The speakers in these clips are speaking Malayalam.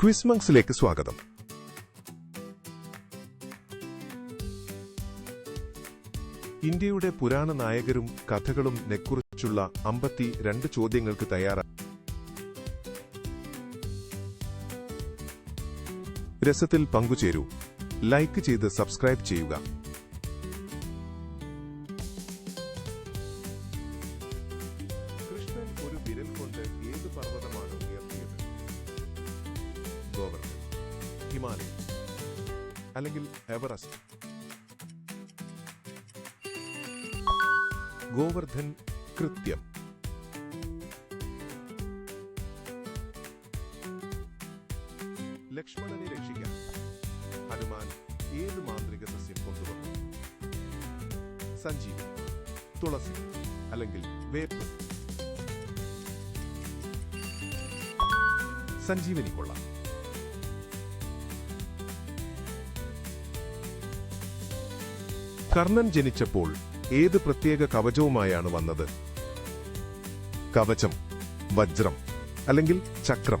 ക്വിസ്മങ്സിലേക്ക് സ്വാഗതം. ഇന്ത്യയുടെ പുരാണ നായകരും കഥകളും നെക്കുറിച്ചുള്ള അമ്പത്തി രണ്ട് ചോദ്യങ്ങൾക്ക് തയ്യാറാണ് രസത്തിൽ പങ്കുചേരൂ. ലൈക്ക് ചെയ്ത് സബ്സ്ക്രൈബ് ചെയ്യുക. ഹിമാലയം. അല്ലെങ്കിൽ എവറസ്റ്റ്. ഗോവർദ്ധൻ കൃത്യം. ലക്ഷ്മണനെ രക്ഷിക്കാൻ ഹനുമാൻ ഏത് മാന്ത്രിക സസ്യം കൊണ്ടുവന്നു. സഞ്ജീവി തുളസി അല്ലെങ്കിൽ വേപ്പ്. സഞ്ജീവനി കൊള്ളാം. കർണൻ ജനിച്ചപ്പോൾ ഏത് പ്രത്യേക കവചവുമായാണ് വന്നത്? കവചം വജ്രം അല്ലെങ്കിൽ ചക്രം?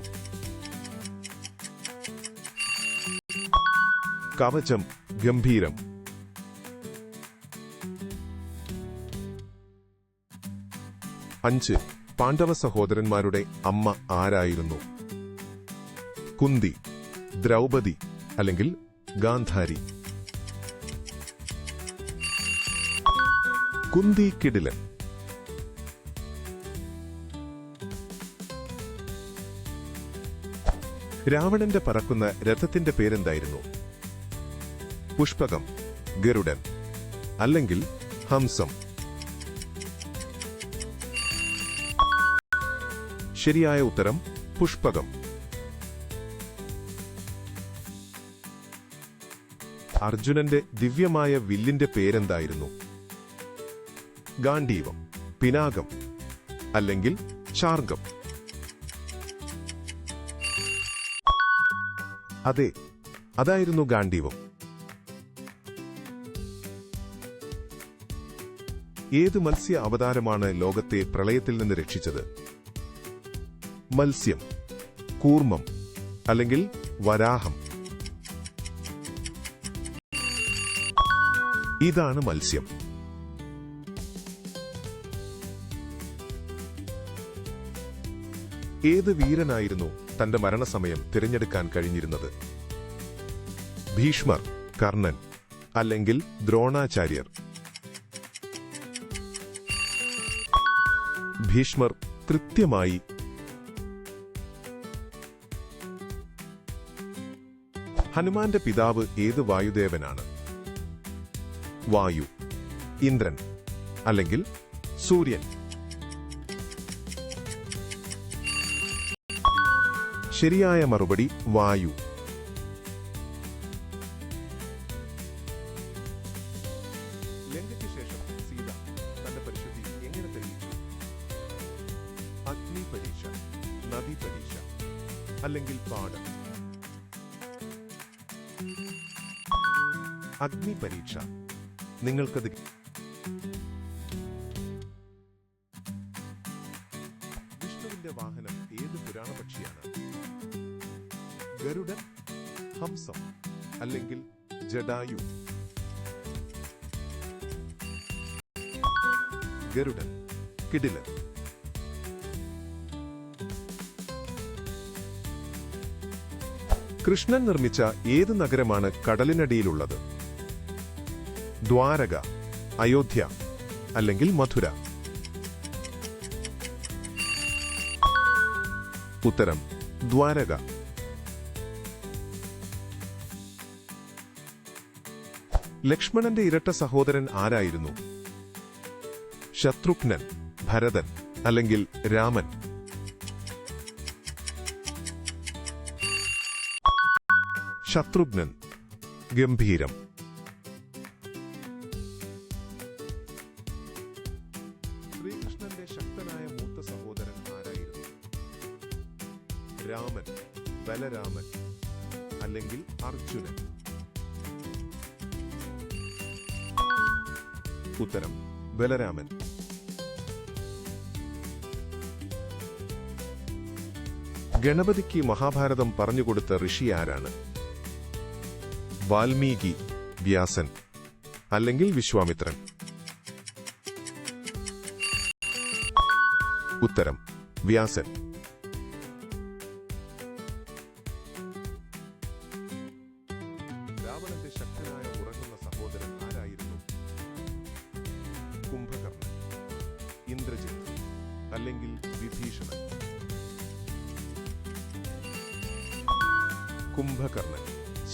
കവചം ഗംഭീരം. അഞ്ച് പാണ്ഡവ സഹോദരന്മാരുടെ അമ്മ ആരായിരുന്നു? കുന്തി ദ്രൗപദി അല്ലെങ്കിൽ ഗാന്ധാരി. കുന്തി കിടിലൻ. രാവണന്റെ പറക്കുന്ന രഥത്തിന്റെ പേരെന്തായിരുന്നു? പുഷ്പകം ഗരുഡൻ അല്ലെങ്കിൽ ഹംസം. ശരിയായ ഉത്തരം പുഷ്പകം. അർജുനന്റെ ദിവ്യമായ വില്ലിന്റെ പേരെന്തായിരുന്നു? ഗാന്ഡീവം പിനാകം അല്ലെങ്കിൽ ചാർഗം അതെ അതായിരുന്നു ഗാന്ഡീവം ഏത് മത്സ്യ അവതാരമാണ് ലോകത്തെ പ്രളയത്തിൽ നിന്ന് രക്ഷിച്ചത്? മത്സ്യം കൂർമ്മം അല്ലെങ്കിൽ വരാഹം. ഇതാണ് മത്സ്യം. ഏത് വീരനായിരുന്നു തന്റെ മരണസമയം തിരഞ്ഞെടുക്കാൻ കഴിഞ്ഞിരുന്നത്? ഭീഷ്മർ കർണൻ അല്ലെങ്കിൽ ദ്രോണാചാര്യർ? ഭീഷ്മർ കൃത്യമായി ഹനുമാന്റെ പിതാവ് ഏത് വായുദേവനാണ്? വായു ഇന്ദ്രൻ അല്ലെങ്കിൽ സൂര്യൻ? ശരിയായ മറുപടി വായു. ശേഷം തന്റെ എങ്ങനെ അഗ്നി പരീക്ഷ നദി പരീക്ഷ അല്ലെങ്കിൽ പാഠം? അഗ്നി പരീക്ഷ നിങ്ങൾക്കത് വാഹനം ഏത് പുരാണ പക്ഷിയാണ്? ഗരുഡൻ ഹംസം അല്ലെങ്കിൽ ജഡായു? ഗരുഡൻ കിടിലൻ. കൃഷ്ണൻ നിർമ്മിച്ച ഏത് നഗരമാണ് കടലിനടിയിലുള്ളത്? ദ്വാരക അയോധ്യ അല്ലെങ്കിൽ മധുര? ഉത്തരം ദ്വാരക. ലക്ഷ്മണന്റെ ഇരട്ട സഹോദരൻ ആരായിരുന്നു? ശത്രുഘ്നൻ ഭരതൻ അല്ലെങ്കിൽ രാമൻ? ശത്രുഘ്നൻ ഗംഭീരം. രാമൻ ബലരാമൻ അല്ലെങ്കിൽ അർജുനൻ? ഉത്തരം ബലരാമൻ. ഗണപതിക്ക് മഹാഭാരതം പറഞ്ഞുകൊടുത്ത ഋഷി ആരാണ്? വാൽമീകി വ്യാസൻ അല്ലെങ്കിൽ വിശ്വാമിത്രൻ? ഉത്തരം വ്യാസൻ.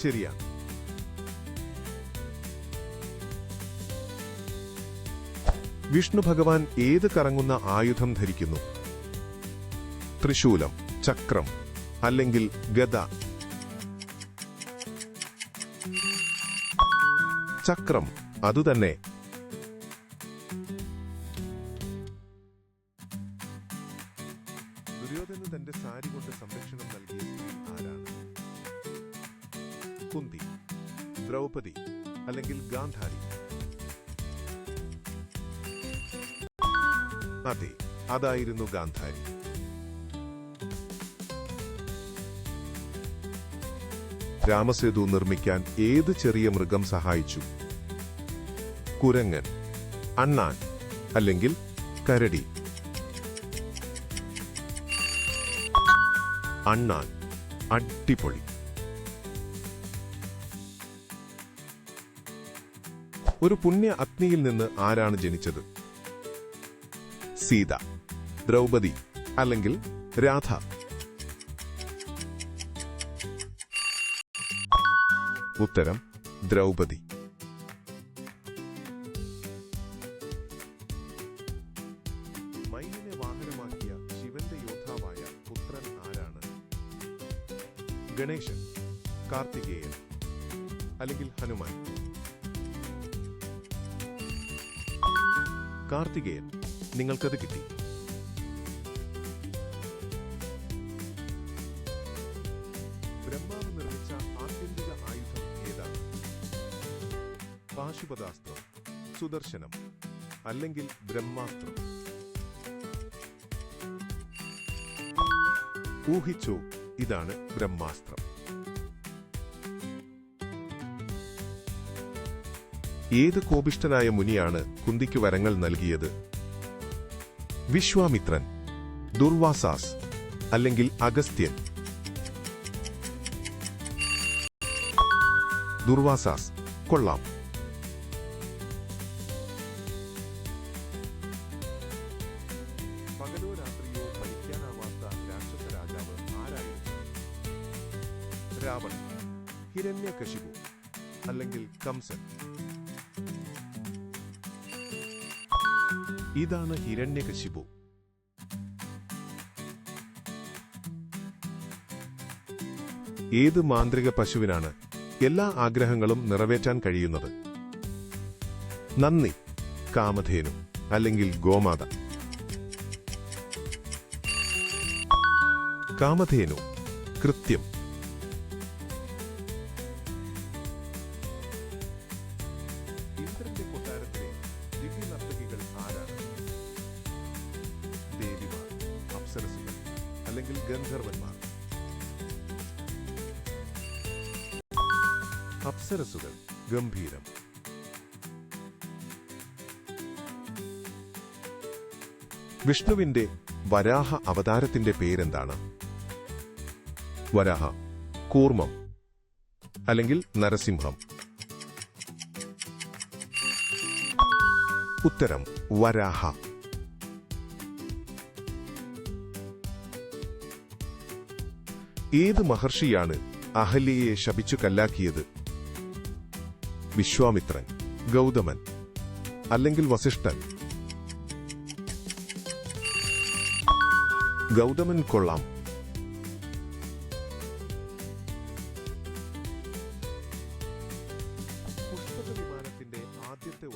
ശരിയാണ് വിഷ്ണു ഭഗവാൻ ഏത് കറങ്ങുന്ന ആയുധം ധരിക്കുന്നു? ത്രിശൂലം ചക്രം അല്ലെങ്കിൽ ഗദ? ചക്രം അതുതന്നെ കുന്തി ദ്രൗപദി അല്ലെങ്കിൽ ഗാന്ധാരി. അതെ അതായിരുന്നു ഗാന്ധാരി. രാമസേതു നിർമ്മിക്കാൻ ഏത് ചെറിയ മൃഗം സഹായിച്ചു? കുരങ്ങൻ അണ്ണാൻ അല്ലെങ്കിൽ കരടി? അണ്ണാൻ അടിപൊളി. ഒരു പുണ്യ അഗ്നിയിൽ നിന്ന് ആരാണ് ജനിച്ചത്? സീത ദ്രൗപദി അല്ലെങ്കിൽ രാധ? ഉത്തരം ദ്രൗപദി. മയിലിനെ വാഹനമാക്കിയ ശിവന്റെ യോദ്ധാവായ പുത്രൻ ആരാണ്? ഗണേശൻ കാർത്തികേയൻ അല്ലെങ്കിൽ ഹനുമാൻ? കാർത്തികേയൻ നിങ്ങൾക്കത് കിട്ടി. ബ്രഹ്മാവ് നിർമ്മിച്ച ആത്യന്തിക ആയുധം ഏതാണ്? പാശുപതാസ്ത്രം സുദർശനം അല്ലെങ്കിൽ ബ്രഹ്മാസ്ത്രം? ഊഹിച്ചോ ഇതാണ് ബ്രഹ്മാസ്ത്രം. ഏത് കോപിഷ്ഠനായ മുനിയാണ് കുന്തിക്ക് വരങ്ങൾ നൽകിയത്? വിശ്വാമിത്രൻ ദുർവാസാസ് അല്ലെങ്കിൽ അഗസ്ത്യൻ? ദുർവാസാസ് കൊള്ളാം. രാക്ഷസ രാജാവ് രാവണൻ ഹിരണ്യകശിപു അല്ലെങ്കിൽ കംസൻ? ഇതാണ് ഹിരണ്യകശിപു ഏത് മാന്ത്രിക പശുവിനാണ് എല്ലാ ആഗ്രഹങ്ങളും നിറവേറ്റാൻ കഴിയുന്നത്? നന്ദി കാമധേനു അല്ലെങ്കിൽ ഗോമാത. കാമധേനു കൃത്യം. അപ്സരസുകൾ ഗംഭീരം. വിഷ്ണുവിന്റെ വരാഹ അവതാരത്തിന്റെ പേരെന്താണ്? വരാഹ കൂർമ്മം അല്ലെങ്കിൽ നരസിംഹം. ഉത്തരം വരാഹ. ഏത് മഹർഷിയാണ് അഹല്യയെ ശപിച്ചു കല്ലാക്കിയത്? വിശ്വാമിത്രൻ ഗൗതമൻ അല്ലെങ്കിൽ വസിഷ്ഠൻ. ഗൗതമൻ കൊള്ളാം. ആദ്യത്തെ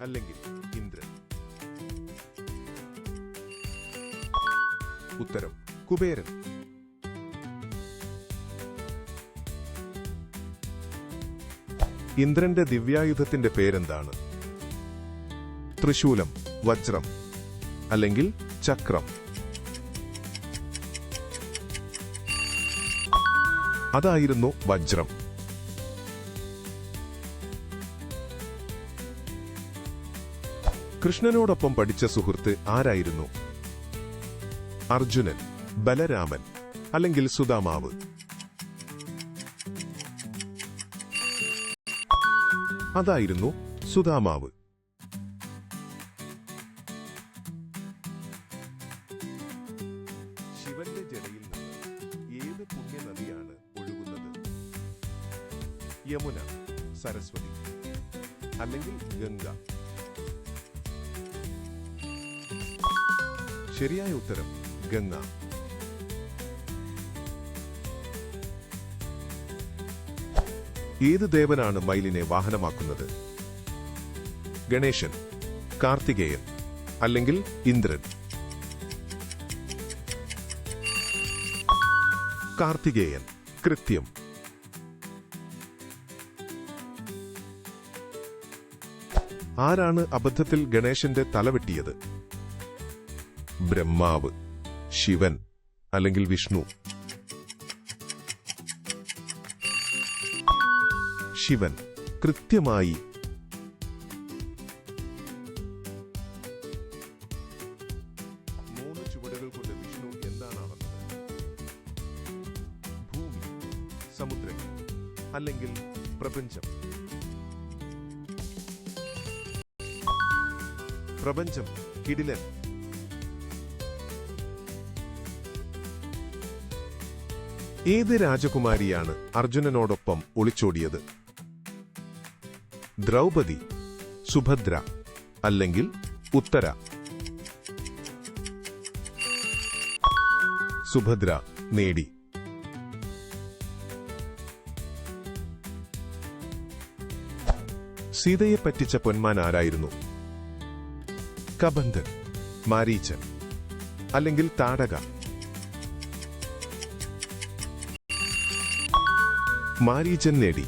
അല്ലെങ്കിൽ ഇന്ദ്രൻ? ഉത്തരം കുബേരൻ. ഇന്ദ്രന്റെ ദിവ്യായുധത്തിന്റെ പേരെന്താണ്? തൃശൂലം വജ്രം അല്ലെങ്കിൽ ചക്രം. അതായിരുന്നു വജ്രം. കൃഷ്ണനോടൊപ്പം പഠിച്ച സുഹൃത്ത് ആരായിരുന്നു? അർജുനൻ ബലരാമൻ അല്ലെങ്കിൽ സുദാമാവ് അതായിരുന്നു സുധാമാവ്. ശിവന്റെ ജടയിൽ നിന്ന് ഏത് പുണ്യനദിയാണ് ഒഴുകുന്നത്? യമുന സരസ്വതി അല്ലെങ്കിൽ ഗംഗ? ശരിയായ ഉത്തരം ഗംഗ. ഏത് ദേവനാണ് മയിലിനെ വാഹനമാക്കുന്നത്? ഗണേശൻ കാർത്തികേയൻ അല്ലെങ്കിൽ ഇന്ദ്രൻ? കാർത്തികേയൻ കൃത്യം. ആരാണ് അബദ്ധത്തിൽ ഗണേശന്റെ തലവെട്ടിയത് ബ്രഹ്മാവ് ശിവൻ അല്ലെങ്കിൽ വിഷ്ണു? ശിവൻ കൃത്യമായി എന്താണ് ഭൂമി അല്ലെങ്കിൽ പ്രപഞ്ചം? പ്രപഞ്ചം കിടിലൻ. ഏത് രാജകുമാരിയാണ് അർജുനനോടൊപ്പം ഒളിച്ചോടിയത്? ദ്രൗപദി സുഭദ്ര അല്ലെങ്കിൽ ഉത്തര. സുഭദ്ര നേടി. സീതയെ പറ്റിച്ച പൊന്മാൻ ആരായിരുന്നു? കബന്ധൻ മാരീച്ചൻ അല്ലെങ്കിൽ താടക? മാരീച്ചൻ നേടി.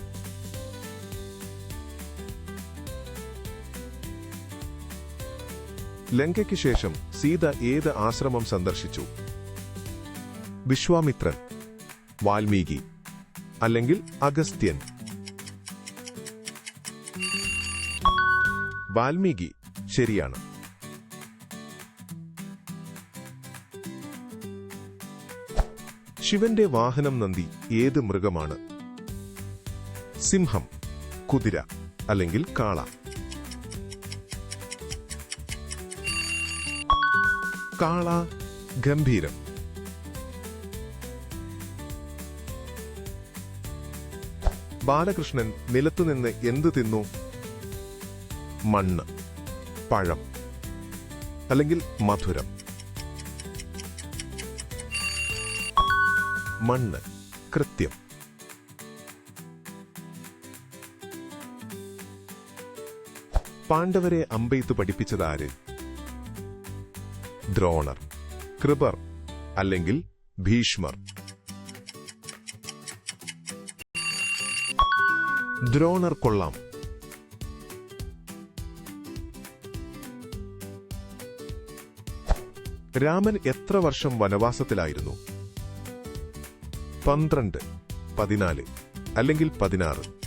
ലങ്കയ്ക്ക് ശേഷം സീത ഏത് ആശ്രമം സന്ദർശിച്ചു? വിശ്വാമിത്രൻ വാൽമീകി അല്ലെങ്കിൽ അഗസ്ത്യൻ? വാൽമീകി ശരിയാണ്. ശിവന്റെ വാഹനം നന്ദി ഏത് മൃഗമാണ്? സിംഹം കുതിര അല്ലെങ്കിൽ കാള. കാള ഗംഭീരം. ബാലകൃഷ്ണൻ നിലത്തുനിന്ന് എന്ത് തിന്നു? മണ്ണ് പഴം അല്ലെങ്കിൽ മധുരം. മണ്ണ് കൃത്യം. പാണ്ഡവരെ അമ്പെയ്ത്ത് പഠിപ്പിച്ചതാര്? ദ്രോണർ കൃപർ അല്ലെങ്കിൽ ഭീഷ്മർ. ദ്രോണർ കൊള്ളാം. രാമൻ എത്ര വർഷം വനവാസത്തിലായിരുന്നു? പന്ത്രണ്ട് പതിനാല് അല്ലെങ്കിൽ പതിനാറ്?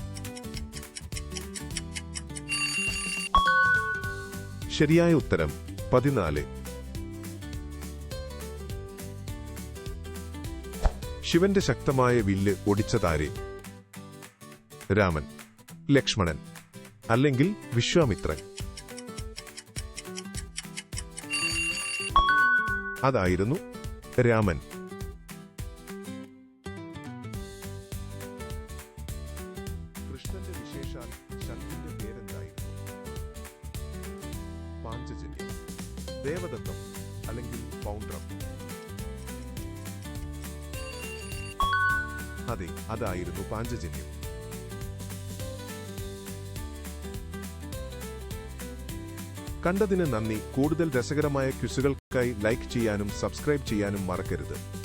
ശരിയായ ഉത്തരം പതിനാല് ശിവന്റെ ശക്തമായ വില്ല് ഒടിച്ചതാരെ? രാമൻ ലക്ഷ്മണൻ അല്ലെങ്കിൽ വിശ്വാമിത്രൻ? അതായിരുന്നു രാമൻ. ദേവദത്തം അല്ലെങ്കിൽ പൗണ്ഡ്രം അതെ അതായിരുന്നു പാഞ്ചജന്യം. കണ്ടതിന് നന്ദി. കൂടുതൽ രസകരമായ ക്വിസുകൾക്കായി ലൈക്ക് ചെയ്യാനും സബ്സ്ക്രൈബ് ചെയ്യാനും മറക്കരുത്.